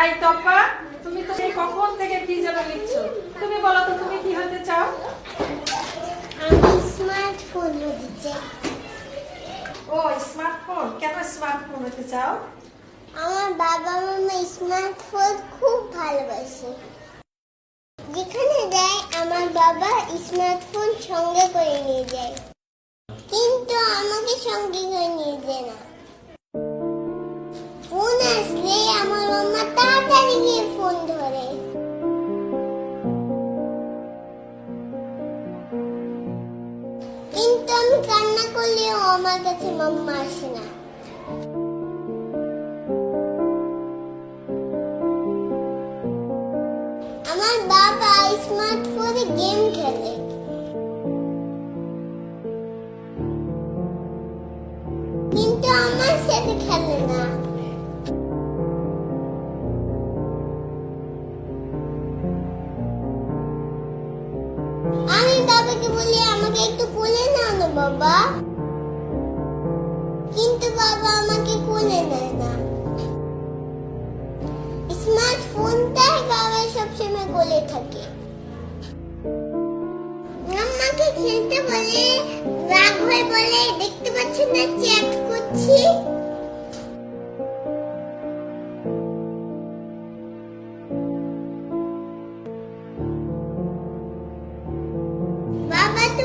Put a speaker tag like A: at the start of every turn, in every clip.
A: এই তপা তুমি তো সেই কখন থেকে কি যেন লিখছো তুমি বলো তো তুমি কি হতে চাও?
B: আমি স্মার্টফোন হতে চাই।
A: ও স্মার্টফোন কেন স্মার্টফোন হতে চাও?
B: আমার বাবা মামা স্মার্টফোন খুব ভালোবাসে। যেখানে যায় আমার বাবা স্মার্টফোন সঙ্গে করে নিয়ে যায়। কিন্তু আমাকে সঙ্গে করে নিয়ে যায় না। মাম্মা তাড়াতাড়ি গিয়ে ফোন ধরে কিন্তু আমি কান্না করলেও আমার কাছে মাম্মা আসে না আমার বাবা স্মার্টফোনে গেম খেলে কিন্তু আমার সাথে খেলে না বাবা? কিন্তু বাবা আমাকে কোলে নেয় না? স্মার্টফোনটাই বাবা সবসময় কোলে থাকে। আমাকে খেলতে বলে, রাগ হয়ে বলে, দেখতে পাচ্ছ না, চ্যাট করছি। বাবা তো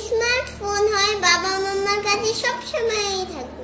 B: স্মার্টফোন হয় বাবা মামার কাছে সব সময়ই থাকে